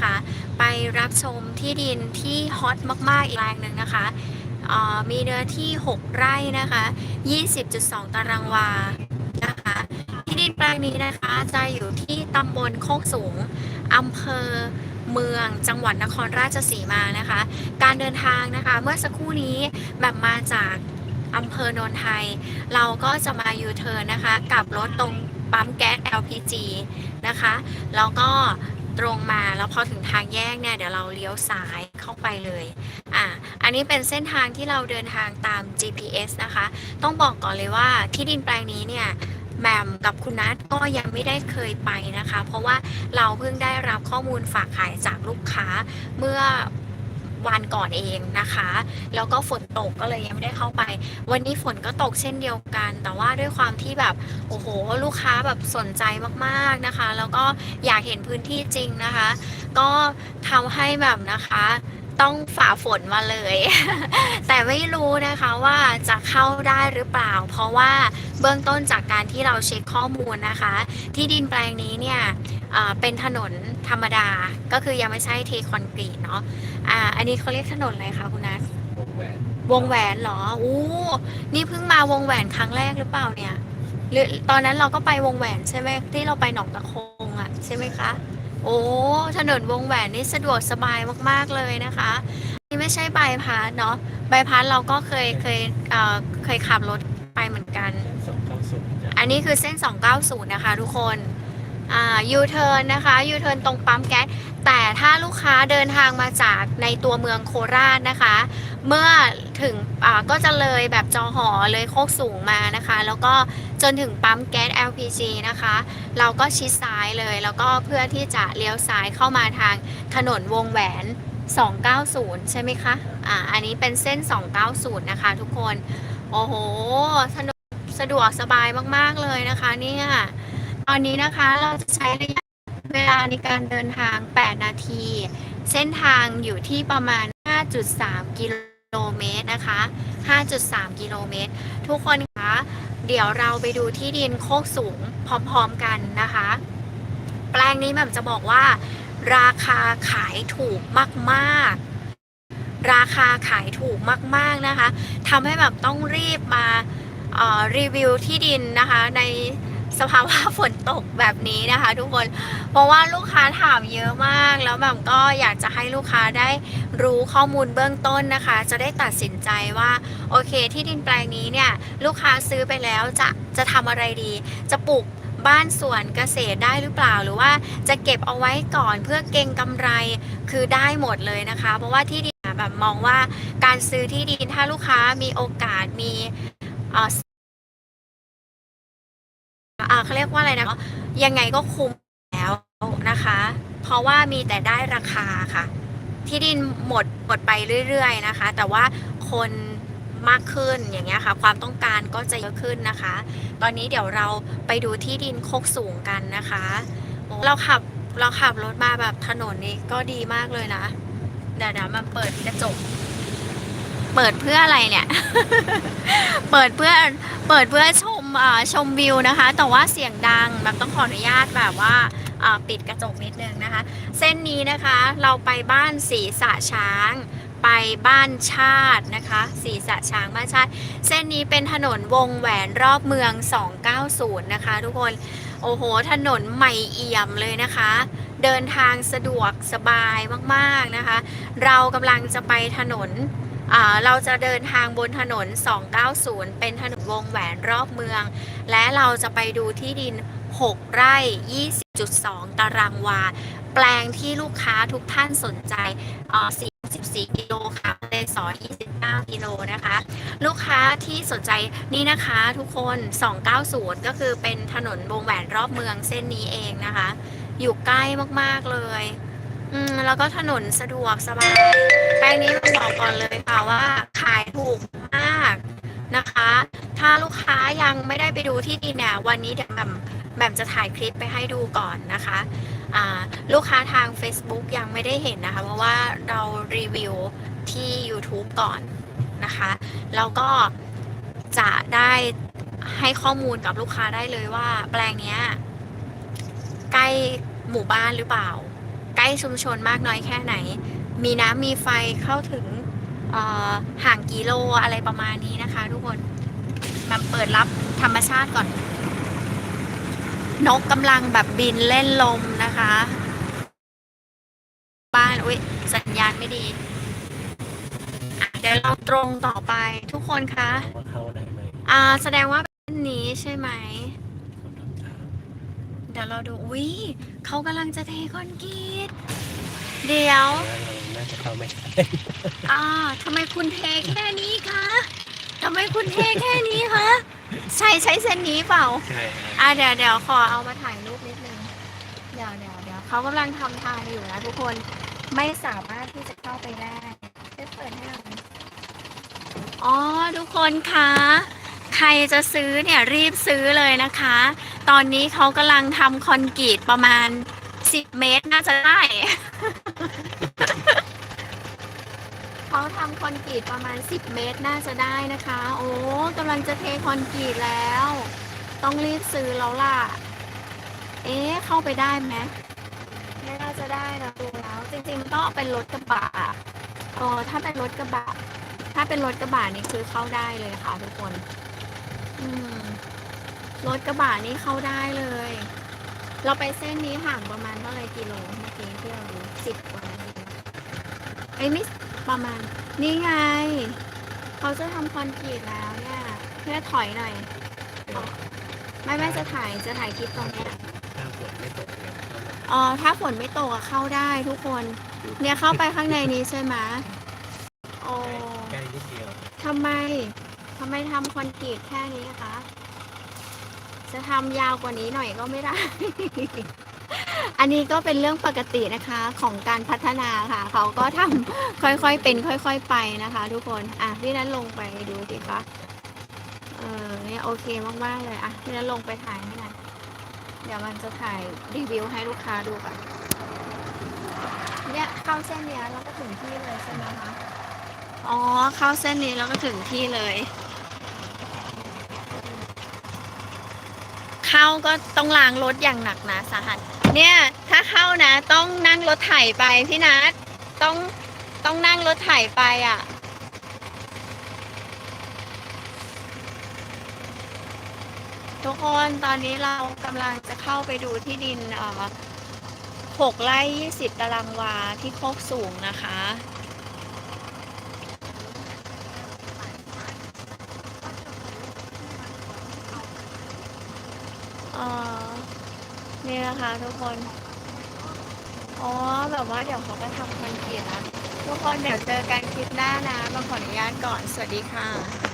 นะคะ ไปรับชมที่ดินที่ฮอตมากๆอีกแปลงหนึ่งนะคะมีเนื้อที่ 6 ไร่นะคะ 20.2 ตารางวา นะคะ ที่ดินแปลงนี้นะคะจะอยู่ที่ตำบลโคกสูงอำเภอเมืองจังหวัดนครราชสีมานะคะ การเดินทางนะคะ เมื่อสักครู่นี้แบบมาจากอำเภอโนนไทย เราก็จะมายูเทิร์นนะคะ กับรถตรงปั๊มแก๊ส LPG นะคะ แล้วก็ ตรงมาแล้วพอถึงทางแยกเนี่ยเดี๋ยวเราเลี้ยวซ้ายเข้าไปเลยอะอันนี้เป็นเส้นทางที่เราเดินทางตาม GPS นะคะ ต้องบอกก่อนเลยว่าที่ดินแปลงนี้เนี่ยแหม่มกับคุณนัทก็ยังไม่ได้เคยไปนะคะ เพราะว่าเราเพิ่งได้รับข้อมูลฝากขายจากลูกค้าเมื่อ วันก่อนเองนะคะ แล้วก็ฝนตกก็เลยยังไม่ได้เข้าไป วันนี้ฝนก็ตกเช่นเดียวกัน แต่ว่าด้วยความที่แบบโอ้โห ลูกค้าแบบสนใจมากๆนะคะ แล้วก็อยากเห็นพื้นที่จริงนะคะ ก็ทำให้แบบนะคะ ต้องฝ่าฝนมาเลย แต่ไม่รู้นะคะว่าจะเข้าได้หรือเปล่า เพราะว่าเบื้องต้นจากการที่เราเช็คข้อมูลนะคะ ที่ดินแปลงนี้เนี่ยอ่าเป็นถนนธรรมดาก็คือยังไม่ใช่เทคอนกรีตเนาะอ่าอันนี้เขาเรียกถนนอะไรคะคุณนัทวงแหวนวงแหวนเหรออู้นี่เพิ่งมาวงแหวนครั้งแรกหรือเปล่าเนี่ยหรือตอนนั้นเราก็ไปวงแหวนใช่ไหมที่เราไปหนองตะคงอะ่ะใช่ไหมคะ โอ้ถนนวงแหวนนี่สะดวกสบายมากๆเลยนะคะนี่ไม่ใช่บายพาสเนาะบายพาสเราก็เคยเคยเอ่อเคยขับรถไปเหมือนกัน สองเก้าศูนย์จ้ะอันนี้คือเส้น 290 นะคะทุกคนอ่า ยูเทิร์นนะคะยูเทิร์นตรงปั๊มแก๊สแต่ถ้าลูกค้าเดินทางมาจากในตัวเมืองโคราชนะคะ เมื่อถึงก็จะเลยแบบจอหอเลยโคกสูงมานะคะ แล้วก็จนถึงปั๊มแก๊ส LPG นะคะ เราก็ชิดซ้ายเลยแล้วก็เพื่อที่จะเลี้ยวซ้ายเข้ามาทางถนนวงแหวน 290 ใช่ไหมคะอ่าอันนี้เป็นเส้น 290 นะคะทุกคน โอ้โหสะดวกสบายมาก ๆ เลยนะคะเนี่ย ตอนนี้นะคะเราจะใช้ระยะเวลาในการเดินทาง 8 นาที เส้นทางอยู่ที่ประมาณ 5.3 กิโลเมตรนะคะ 5.3 กิโลเมตร ทุกคนคะเดี๋ยวเราไปดูที่ดินโคกสูงพร้อมๆกันนะคะ แปลงนี้แบบจะบอกว่า ราคาขายถูกมากๆ ราคาขายถูกมาก ๆนะคะทำให้แบบต้องรีบมารีวิวที่ดินนะคะใน สภาวะฝนตกแบบนี้นะคะ ทุกคน เพราะว่าลูกค้าถามเยอะมาก แล้วแบบก็อยากจะให้ลูกค้าได้รู้ข้อมูลเบื้องต้นนะคะ จะได้ตัดสินใจว่าโอเค ที่ดินแปลงนี้เนี่ยลูกค้าซื้อไปแล้วจะจะทำอะไรดี จะปลูกบ้านสวนเกษตรได้หรือเปล่าหรือว่าจะเก็บเอาไว้ก่อนเพื่อเก็งกำไรคือได้หมดเลยนะคะ เพราะว่าที่ดินแบบมองว่าการซื้อที่ดินถ้าลูกค้ามีโอกาสมี อ่าเขาเรียกว่าอะไรนะยังไงก็คุ้มแล้วนะคะ เพราะว่ามีแต่ได้ราคาค่ะ ที่ดินหมดหมดไปเรื่อย ๆ นะคะ แต่ว่าคนมากขึ้นอย่างเงี้ยค่ะ ความต้องการก็จะเยอะขึ้นนะคะ ตอนนี้เดี๋ยวเราไปดูที่ดินโคกสูงกันนะคะโอ้เราขับเราขับรถมาแบบถนนนี้ก็ดีมากเลยนะเดี๋ยวเดี๋ยวมาเปิดกระจกเปิดเพื่ออะไรเนี่ย เปิดเพื่อ เปิดเพื่อช ชมวิวนะคะ แต่ว่าเสียงดังแบบต้องขออนุญาตแบบว่าปิดกระจกนิดนึงนะคะ เส้นนี้นะคะเราไปบ้านสีสะช้างไปบ้านชาตินะคะสีสะช้างบ้านชาติ เส้นนี้เป็นถนนวงแหวนรอบเมือง 290 นะคะ ทุกคนโอ้โห ถนนใหม่เอี่ยมเลยนะคะ เดินทางสะดวกสบายมากๆนะคะ เรากำลังจะไปถนน เราจะเดินทางบนถนน 290 เป็นถนนวงแหวนรอบเมือง และเราจะไปดูที่ดิน 6 ไร่ 20.2 ตารางวา แปลงที่ลูกค้าทุกท่านสนใจ44กิโลค่ะเลยสอ29กิโลนะคะ ลูกค้าที่สนใจนี่นะคะทุกคน 290 ก็คือเป็นถนนวงแหวนรอบเมืองเส้นนี้เองนะคะ อยู่ใกล้มากๆเลย อืม แล้วก็ถนนสะดวกสบาย แปลงนี้ต้องบอกก่อนเลยค่ะว่าขายถูกมากนะคะ ถ้าลูกค้ายังไม่ได้ไปดูที่ดินเนี่ยวันนี้เดี๋ยวแบบแบบจะถ่ายคลิปไปให้ดูก่อนนะคะลูกค้าทาง Facebook ยังไม่ได้เห็นนะคะ เพราะว่าเรารีวิวที่ YouTube ก่อนนะคะ แล้วก็จะได้ให้ข้อมูลกับลูกค้าได้เลยว่า แปลงเนี้ยใกล้หมู่บ้านหรือเปล่า ใกล้ชุมชนมากน้อยแค่ไหน มีน้ำมีไฟเข้าถึงห่างกิโลอะไรประมาณนี้นะคะทุกคนมาเปิดรับธรรมชาติก่อน นกกำลังแบบบินเล่นลมนะคะ บ้านอุ้ยสัญญาณไม่ดีเดี๋ยวเราตรงต่อไปทุกคนคะว่าเข้าได้ไหมอ่าแสดงว่าเป็นนี้ใช่ไหม เดี๋ยวเราดูอุ้ยเขากำลังจะเทคอนกรีตเดี๋ยว น่าจะเข้าไม่ได้อ่าทำไมคุณเทแค่นี้คะทำไมคุณเทแค่นี้คะใช่ใช้เส้นนี้เปล่า ใช่อ่าเดี๋ยวเดี๋ยวขอเอามาถ่ายรูปนิดนึง เดี๋ยวเดี๋ยวเดี๋ยวเขากำลังทำทางอยู่นะทุกคนไม่สามารถที่จะเข้าไปได้จะเปิดให้หน่อยอ๋อทุกคนคะใครจะซื้อเนี่ยรีบซื้อเลยนะคะ ตอนนี้เขากำลังทำคอนกรีตประมาณ 10 เมตรน่าจะได้ เขาทำคอนกรีตประมาณ 10 เมตรน่าจะได้นะคะ โอ้กำลังจะเทคอนกรีตแล้ว ต้องรีบซื้อแล้วล่ะ เอ๊ะเข้าไปได้ไหมไม่น่าจะได้นะดูแล้ว จริงๆต้องเป็นรถกระบะเออถ้าเป็นรถกระบะ ถ้าเป็นรถกระบะนี่คือเข้าได้เลยค่ะทุกคน อืมรถกระบะนี่เข้าได้เลย เราไปเส้นนี้ห่างประมาณเท่าไหร่กิโลเมื่อกี้ที่เราดูสิบกว่านาทีเอ้ไม่ ประมาณ นี่ไง เขาจะทำคอนกรีตแล้วเนี่ยเพื่อถอยหน่อย ไม่ไม่จะถ่ายจะถ่ายคลิปตรงเนี้ยถ้าฝนไม่ตกเนี่ยเข้ามาอ๋อถ้าฝนไม่ตกอะเข้าได้ทุกคน เนี่ยเข้าไปข้างในนี้ใช่ไหมโอ้ใกล้นิดเดียวทำไมทำไมทำคอนกรีตแค่นี้คะ จะทำยาวกว่านี้หน่อยก็ไม่ได้ อันนี้ก็เป็นเรื่องปกตินะคะของการพัฒนาค่ะ เขาก็ทำค่อยๆเป็นค่อย ๆ ไปนะคะ ทุกคนอะพี่นั้นลงไปดูสิคะเออเนี่ยโอเคมากๆเลยอะพี่นั้นลงไปถ่ายให้หน่อยเดี๋ยวมันจะถ่ายรีวิวให้ลูกค้าดูก่อนเนี่ยเข้าเส้นเนี้ยแล้วก็ถึงที่เลยใช่ไหมคะอ๋อเข้าเส้นนี้แล้วก็ถึงที่เลยเข้าก็ต้องล้างรถอย่างหนักหนาสาหัส เนี่ยถ้าเข้านะ ต้องนั่งรถไถไปพี่นัทต้องต้องนั่งรถไถไปอะ ทุกคนตอนนี้เรากำลังจะเข้าไปดูที่ดินเอ่อหกไร่ยี่สิบตารางวาที่โคกสูงนะคะอ๋อ นี่นะคะทุกคน อ๋อแบบว่าเดี๋ยวเขาก็ทำคอนกรีตนะทุกคนเดี๋ยวเจอกันคลิปหน้านะมาขออนุญาตก่อน สวัสดีค่ะ